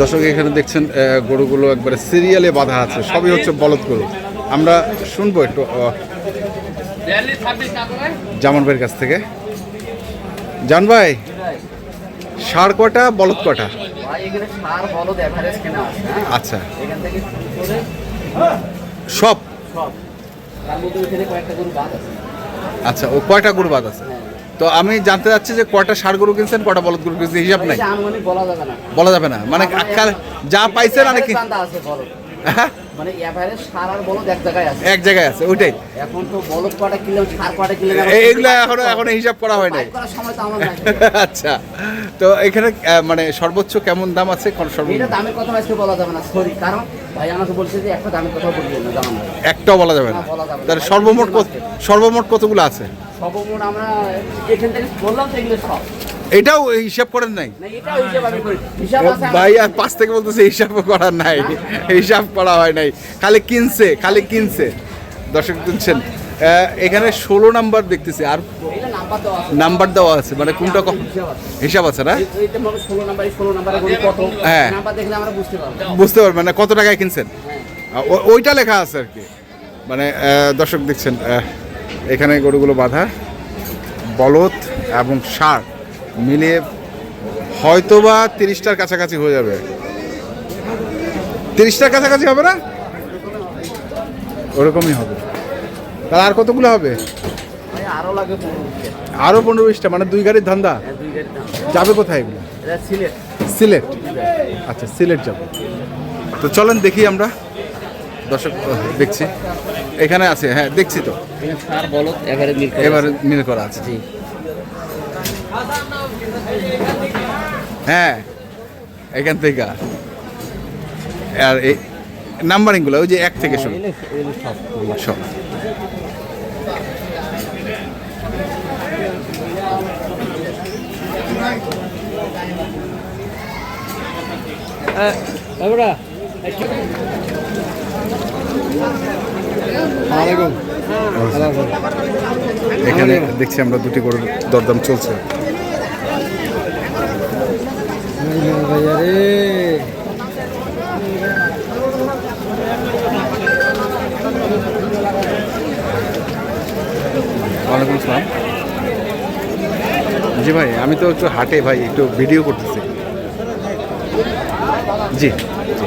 দর্শক এখানে দেখছেন গরুগুলো একবারে সিরিয়ালে বাঁধা আছে। সবই হচ্ছে বলদ গরু। আমরা শুনব একটু জামান ভাইয়ের কাছ থেকে। জান ভাই সার কটা বলদ কটা? হ্যাঁ? আচ্ছা। সব? আচ্ছা ও কয়টা গরু বাদ আছে? হ্যাঁ। তো আমি জানতে চাচ্ছি যে কয়টা সার গরু কিনছেন কটা বলদ গরু কিনছেন হিসাব নাই? বলা যাবে না। মানে যা পাইছেন হ্যাঁ, মানে এক জায়গায় আছে। ওইটাই। এখন তো বলদ কটা কিনলাম সার কটা কিনলাম এ- এখনও এখনও হিসাব করা হয় নাই। আচ্ছা। তো এখানে মানে সর্বোচ্চ কেমন দাম আছে? কোন সর্বোচ্চ এটা দামের কথা আজকে বলা যাবে না সরি কারণ ভাই আমাকে বলছে যে একটা দামের কথা বলবেন না একটাও বলা যাবে না। বলা যাবে। তাহলে সর্বমোট সর্বমোট কতগুলো আছে? সর্বমোট আমরা এখান থেকে বললাম তো এগুলো সব। এটাও হিসাব করেন নাই? ভাই আর পাঁচ থেকে বলতেছে হিসাব করার নাই। হিসাব করা হয় নাই। খালি কিনছে খালি কিনছে। দর্শক শুনছেন এখানে ষোলো নাম্বার দেখতেছি। আর নাম্বার দেওয়া আছে। মানে কোনটা ক- হিসাব আছে। না? হ্যাঁ। বুঝতে পারব। বুঝতে পারবেন না কত টাকায় কিনছেন? হ্যাঁ। ওইটা লেখা আছে আর কি। মানে দর্শক দেখছেন এখানে গরুগুলো বাঁধা বলদ এবং সার মিলিয়ে হয়তোবা তিরিশটার কাছাকাছি হয়ে যাবে। তিরিশটার কাছাকাছি হবে না? ওরকমই হবে। তাহলে আর কতগুলো হবে? আরও লাগে পনেরো বিশটা। আরও পনেরো বিশটা মানে দুই গাড়ির ধান্দা? যাবে কোথায় এগুলো? সিলেট। সিলেট। আচ্ছা সিলেট যাব। তো চলেন দেখি আমরা। দর্শক দেখছি। এখানে আছে হ্যাঁ দেখছি তো। এবার মিল করা আছে। জি। হ্যাঁ এখান থেকে। আর এই নাম্বারিংগুলো ওই যে এক থেকে শুরু। সব এখানে দেখছি আমরা দুটি গরুর দরদাম চলছে। ওয়ালাইকুম জি ভাই, আমি তো একটু হাটে ভাই, একটু ভিডিও করতেছি। জি জি।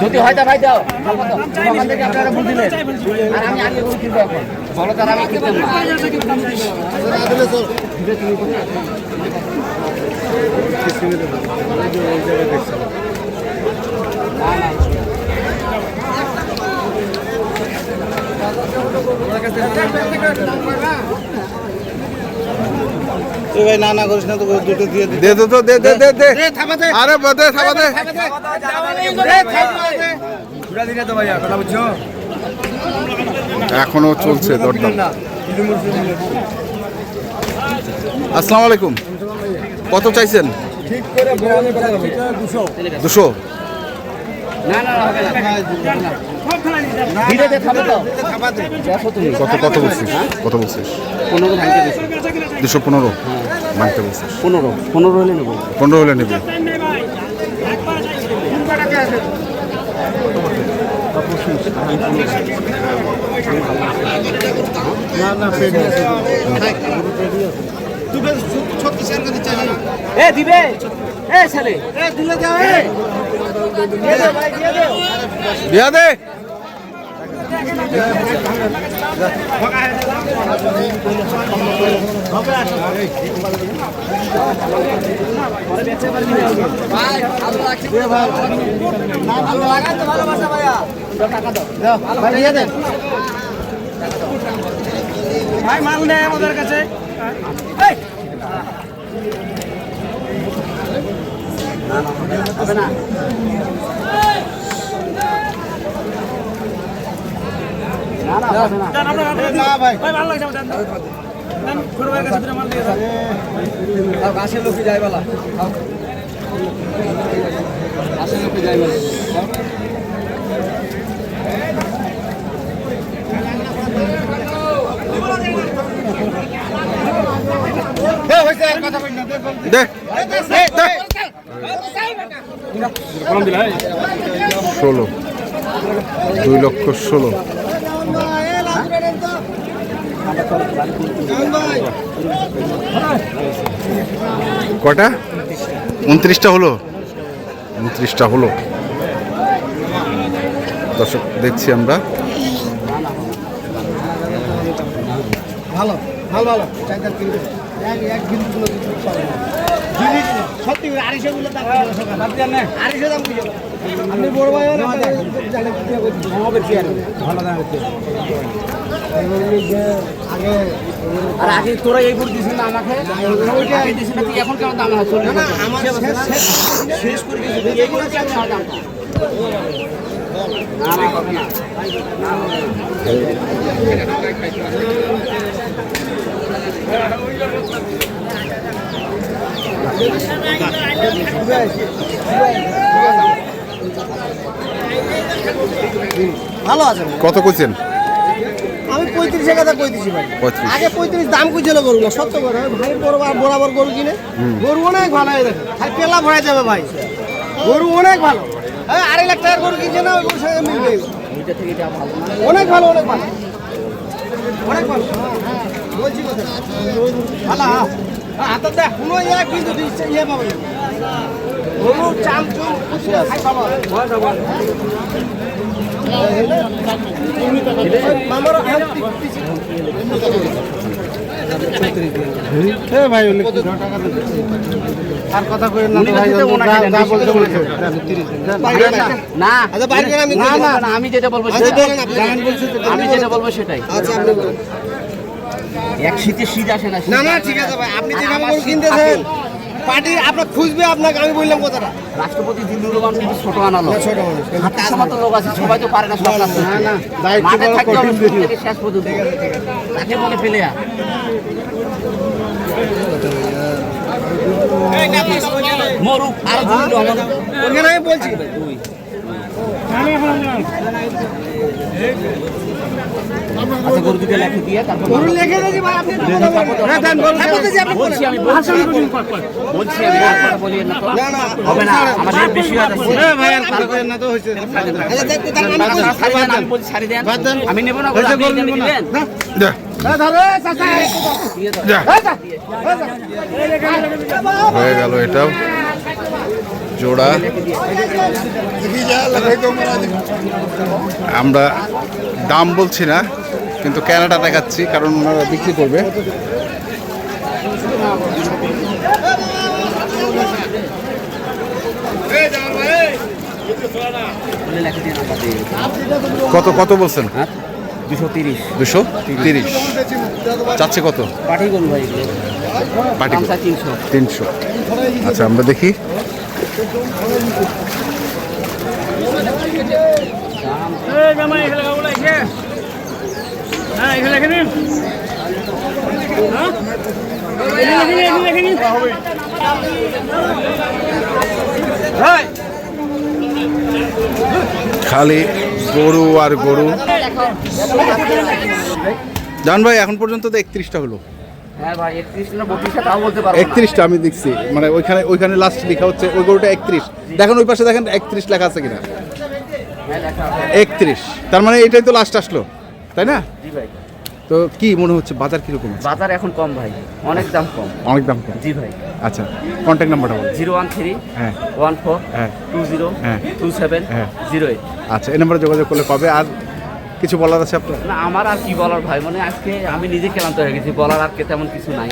যদি হয় তা ভাই দাও। থেকে আপনারা আর আমি আগে গরু কিনবো এখন বলো তার আমি কিনতাম না। ভাই না না করিস না তো দুটো দিয়ে দে দে তো দে দে দে। দে আরে বদে থাবা দে। এখনও চলছে দরদাম। আসসালামু আলাইকুম। কত চাইছেন? দুশো। কত কত বলছিস? কত বলছিস? পনেরো ভাঙতে দুশো পনেরো মানতে বলছিস। পনেরো। পনেরো হলে নেব। পনেরো হলে নেবে। এ দিবে। এ ছেলে এ দিলে যাও এ দিয়ে দে। ভাই মাল নেই আমাদের কাছে। হবে না গাছের লোকে যায় বলা গাছের লোকে যায় বলা দে ষোলো। দুই লক্ষ ষোলো। কটা উনত্রিশটা হলো? উনত্রিশটা হলো। দর্শক, দেখছি আমরা। ভালো ভালো ভালো। সত্যি আড়াইশো গুলো দাম আড়াইশো দাম আপনি বড় ভাই ভালো দাম আগে আর আগে তোরা এই ভোট দিছিস না আমাকে? এখন কেমন দাম হয় চল্লিশ না আমার শেষ শেষ শেষ করে দিয়েছি তুই এই ভোট কেমন না না না। ভালো আছে কত করছেন আমি পঁয়ত্রিশ টাকা কই দিছি ভাই। আগে পঁয়ত্রিশ দাম কইছিল গরু না সত্য করে ভাই বরাবর বরাবর গরু কিনে গরু অনেক ভালো হয়ে দেখে পেলা ভরা যাবে ভাই। গরু অনেক ভালো। হ্যাঁ আড়াই লাখ টাকার গরু কিনছে না ওই গরুর সঙ্গে মিলবে। এটা ভালো অনেক ভালো। অনেক ভালো। অনেক ভালো বলছি কথা। ভালো হ্যাঁ হ্যাঁ, হাতে কোনো ইয়ে কিন্তু ইয়ে পাবে মামার ভাই আর কথা কই না ভাই যা- বলতে না আচ্ছা বাইরে আমি না না না, আমি যেটা বলব আচ্ছা, আমি যেটা বলব সেটাই। আচ্ছা আপনি বলেন। এক শীতে শীত আসে না না না ঠিক আছে ভাই আপনি গরু শীত কিনতেছেন। পার্টি আপনার খুঁজবে আপনাকে আমি বললাম কথাটা। রাষ্ট্রপতি জিল্লুর রহমান কিন্তু ছোট আনালো। না, ছোট মানুষ। হাতের সমস্ত লোক আছে সবাই তো পারে না সব কাজ করতে। না, দায়িত্ব মাঠে বড় কঠিন শুরু শেষ পর্যন্ত। তাকে বলে ফেলে আ। মরুক আরও দুই রহমান ওখানে আমি বলছি। দুই আচ্ছা গরু দুটো লেখে দিয়ে তারপর গরু লিখে দিয়েছি ভাই আপনি হ্যাঁ, দেন, গরু লিখে দিয়েছি, আপনি বলছি বলেন। আমি বলছি বলছি আমি আর কথা বলি না তো না, না, হবে না আমার বেশি হয়ে যাচ্ছে হ্যাঁ, ভাই, আর কথা কইেন না তো হয়েছে। আচ্ছা, দেখ, দেখ, আমি আচ্ছা, বলছি। ছাড়ি দেন, আমি বলছি ছাড়ি দেন। আমি নেব না গরু, আপনি গরু না। দিবেন। না। যা হ্যাঁ, ধরো, এই, চাচা, এই, দিয়ে দাও। যা হয়ে গেল এটাও জোড়া। আমরা দাম বলছি না কিন্তু ক্যানাডা দেখাচ্ছি কারণ ওনারা বিক্রি করবে। কত কত বলছেন? হ্যাঁ? দুশো তিরিশ। দুশো তিরিশ। চাচ্ছে কত? পাটি তিনশো। তিনশো। আচ্ছা আমরা দেখি। খালি গরু আর গরু। জান ভাই এখন পর্যন্ত তো একত্রিশটা হলো। হ্যাঁ না। একত্রিশটা আমি দেখছি। মানে ওইখানে ওইখানে লাস্ট লেখা হচ্ছে ওই গরুটা একত্রিশ। দেখেন ওই পাশে দেখেন একত্রিশ লেখা আছে কিনা। হ্যাঁ। একত্রিশ। তার মানে এটাই তো লাস্ট আসলো তাই না? তো কি মনে হচ্ছে বাজার কীরকম বাজার এখন কম ভাই অনেক দাম কম। অনেক দাম কম? জি ভাই। আচ্ছা কন্ট্যাক্ট নাম্বারটা বলুন। জিরো ওয়ান থ্রি হ্যাঁ। ওয়ান ফোর হ্যাঁ। টু জিরো হ্যাঁ। টু সেভেন হ্যাঁ। Zero eight. আচ্ছা এই নাম্বারে যোগাযোগ করলে পাবে। আর কিছু বলার আছে আপনার? না আমার আর কি বলার ভাই? মানে আজকে আমি নিজে ক্লান্ত হয়ে গেছি বলার আর তেমন কিছু নাই।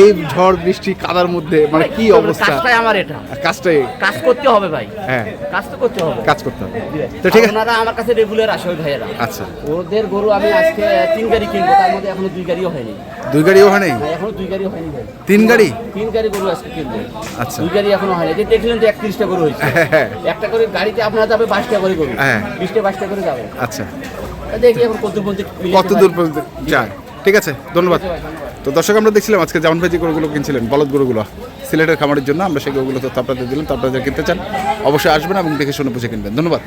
এই ঝড় বৃষ্টি কাদার মধ্যে মানে কি অবস্থা? কাজটাই আমার এটা। কাজটাই? কাজ করতে হবে ভাই। হ্যাঁ। কাজ তো করতে হবে। কাজ করতে হবে। তো ঠিক আছে। ওনারা আমার কাছে রেগুলার আসে ওই ভাইয়েরা। আচ্ছা। ওদের গরু আমি আজকে তিন গাড়ি কিনবো তার মধ্যে এখনও দুই গাড়িও হয়নি। দুই গাড়িও হয়নি এখনও দুই গাড়িও হয়নি ভাই। তিন গাড়ি? তিন গাড়ি গরু আজকে কিনবো। আচ্ছা। দুই গাড়ি এখনও হয়নি। যে দেখলেন তো একত্রিশটা গরু হয়েছে। হ্যাঁ, হ্যাঁ। একটা করে গাড়িতে আপনার যাবে বাইশটা করে গরু। হ্যাঁ। বিশটা বাইশটা করে যাবে। আচ্ছা। কত দূর পর্যন্ত যায়। ঠিক আছে ধন্যবাদ। তো দর্শক আমরা দেখছিলাম আজকে জামান ভাই যে গরুগুলো কিনছিলেন বলদ গরুগুলো। সিলেটের খামারের জন্য আমরা সেই গরুগুলো তো আপনাদের দিলাম তো আপনারা কিনতে চান অবশ্যই আসবেন এবং দেখে শুনে বুঝে কিনবেন। ধন্যবাদ।